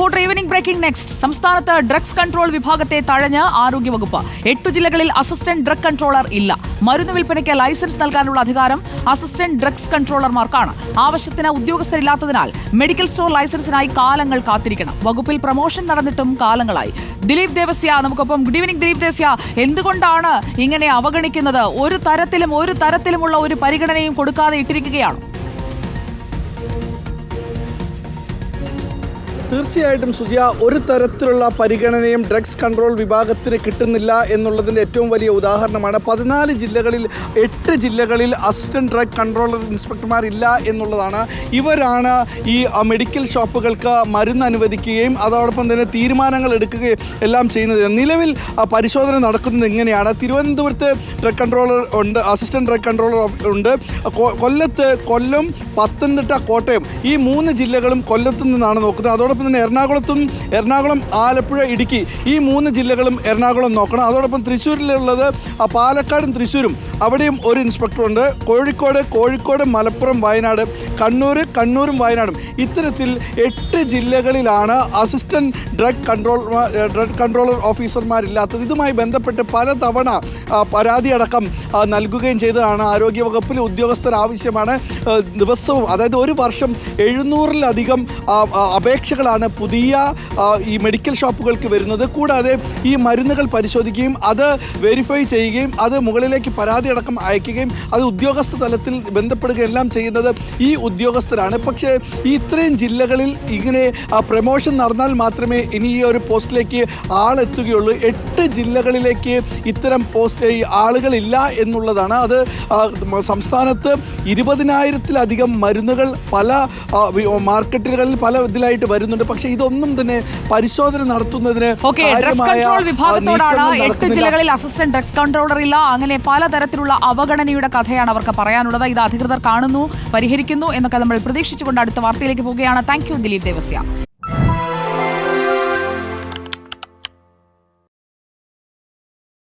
Reporter evening breaking next. സംസ്ഥാനത്ത് drugs control വിഭാഗത്തെ തഴഞ്ഞ് ആരോഗ്യവകുപ്പ്. എട്ടു ജില്ലകളിൽ അസിസ്റ്റന്റ് ഡ്രഗ് കൺട്രോളർ ഇല്ല. മരുന്ന് വിൽപ്പനയ്ക്ക് ലൈസൻസ് നൽകാനുള്ള അധികാരം അസിസ്റ്റന്റ് ഡ്രഗ്സ് കൺട്രോളർമാർക്കാണ്. ആവശ്യത്തിന് ഉദ്യോഗസ്ഥരില്ലാത്തതിനാൽ മെഡിക്കൽ സ്റ്റോർ ലൈസൻസിനായി കാലങ്ങൾ കാത്തിരിക്കണം. വകുപ്പിൽ പ്രൊമോഷൻ നടന്നിട്ടും കാലങ്ങളായി. ദിലീപ് ദേവസ്യ നമുക്കൊപ്പം ഗുഡ് ഈവനിംഗ് ദിലീപ് ദേവസ്യ. എന്തുകൊണ്ടാണ് ഇങ്ങനെ അവഗണിക്കുന്നത്? ഒരു തരത്തിലും ഒരു തരത്തിലുമുള്ള ഒരു പരിഗണനയും കൊടുക്കാതെ ഇട്ടിരിക്കുകയാണ്. തീർച്ചയായിട്ടും സുജിയ ഒരു തരത്തിലുള്ള പരിഗണനയും ഡ്രഗ്സ് കൺട്രോൾ വിഭാഗത്തിന് കിട്ടുന്നില്ല എന്നുള്ളതിന്റെ ഏറ്റവും വലിയ ഉദാഹരണമാണ്. പതിനാല് ജില്ലകളിൽ എട്ട് ജില്ലകളിൽ അസിസ്റ്റന്റ് ഡ്രഗ് കൺട്രോളർ ഇൻസ്പെക്ടർമാർ ഇല്ല എന്നുള്ളതാണ്. ഇവരാണ് ഈ മെഡിക്കൽ ഷോപ്പുകൾക്ക് മരുന്ന് അനുവദിക്കുകയും അതോടൊപ്പം തന്നെ തീരുമാനങ്ങൾ എടുക്കുകയും എല്ലാം ചെയ്യുന്നത്. നിലവിൽ പരിശോധന നടക്കുന്നത് എങ്ങനെയാണ്? തിരുവനന്തപുരത്ത് ഡ്രഗ് കൺട്രോളർ ഉണ്ട് അസിസ്റ്റന്റ് ഡ്രഗ് കൺട്രോളർ ഉണ്ട്. കൊല്ലത്ത് കൊല്ലം പത്തനംതിട്ട കോട്ടയം ഈ മൂന്ന് ജില്ലകളും കൊല്ലത്ത് നിന്നാണ് നോക്കുന്നത്. അതോടൊപ്പം തന്നെ എറണാകുളത്തും എറണാകുളം ആലപ്പുഴ ഇടുക്കി ഈ മൂന്ന് ജില്ലകളും എറണാകുളം നോക്കണം. അതോടൊപ്പം തൃശ്ശൂരിലുള്ളത് പാലക്കാടും തൃശ്ശൂരും. അവിടെയും ഒരു ഇൻസ്പെക്ടറുണ്ട്. കോഴിക്കോട് കോഴിക്കോട് മലപ്പുറം വയനാട് കണ്ണൂർ കണ്ണൂരും വയനാടും. ഇത്തരത്തിൽ എട്ട് ജില്ലകളിലാണ് assistant drug control drug controller ഓഫീസർമാരില്ലാത്തത്. ഇതുമായി ബന്ധപ്പെട്ട് പലതവണ പരാതിയടക്കം നൽകുകയും ചെയ്തതാണ് ആരോഗ്യവകുപ്പിലെ ഉദ്യോഗസ്ഥർ ആവശ്യമാണ്. ദിവസവും അതായത് ഒരു വർഷം എഴുന്നൂറിലധികം ആ, ആ, അപേക്ഷകളാണ് പുതിയ ഈ മെഡിക്കൽ ഷോപ്പുകൾക്ക് വരുന്നത്. കൂടാതെ ഈ മരുന്നുകൾ പരിശോധിക്കുകയും അത് വെരിഫൈ ചെയ്യുകയും അത് മുകളിലേക്ക് പരാതി അടക്കം അയക്കുകയും അത് ഉദ്യോഗസ്ഥ തലത്തിൽ ബന്ധപ്പെടുകയെല്ലാം ചെയ്യുന്നത് ഈ ഉദ്യോഗസ്ഥരാണ്. പക്ഷേ ഈ ഇത്രയും ജില്ലകളിൽ ഇങ്ങനെ പ്രമോഷൻ നടന്നാൽ മാത്രമേ ഇനി ഈ ഒരു പോസ്റ്റിലേക്ക് ആളെത്തുകയുള്ളൂ. എട്ട് ജില്ലകളിലേക്ക് ഇത്തരം പോസ്റ്റ് ആളുകളില്ല എന്നുള്ളതാണ്. അത് സംസ്ഥാനത്ത് ഇരുപതിനായിരത്തിലധികം മരുന്നുകൾ പല മാർക്കറ്റുകളിൽ പല ഇതിലായിട്ട് വരുന്നുണ്ട്. പക്ഷേ ഇതൊന്നും തന്നെ പരിശോധന നടത്തുന്നതിന് വിഭാഗത്തോടാണ് എട്ട് ജില്ലകളിൽ അസിസ്റ്റന്റ് ഡ്രഗ്സ് കൺട്രോളർ ഇല്ല. അങ്ങനെ പലതരത്തിലുള്ള അവഗണനയുടെ കഥയാണ് അവർക്ക് പറയാനുള്ളത്. ഇത് അധികൃതർ കാണുന്നു പരിഹരിക്കുന്നു എന്നൊക്കെ നമ്മൾ പ്രതീക്ഷിച്ചുകൊണ്ട് അടുത്ത വാർത്തയിലേക്ക് പോവുകയാണ്. Thank you Dileep Devasya.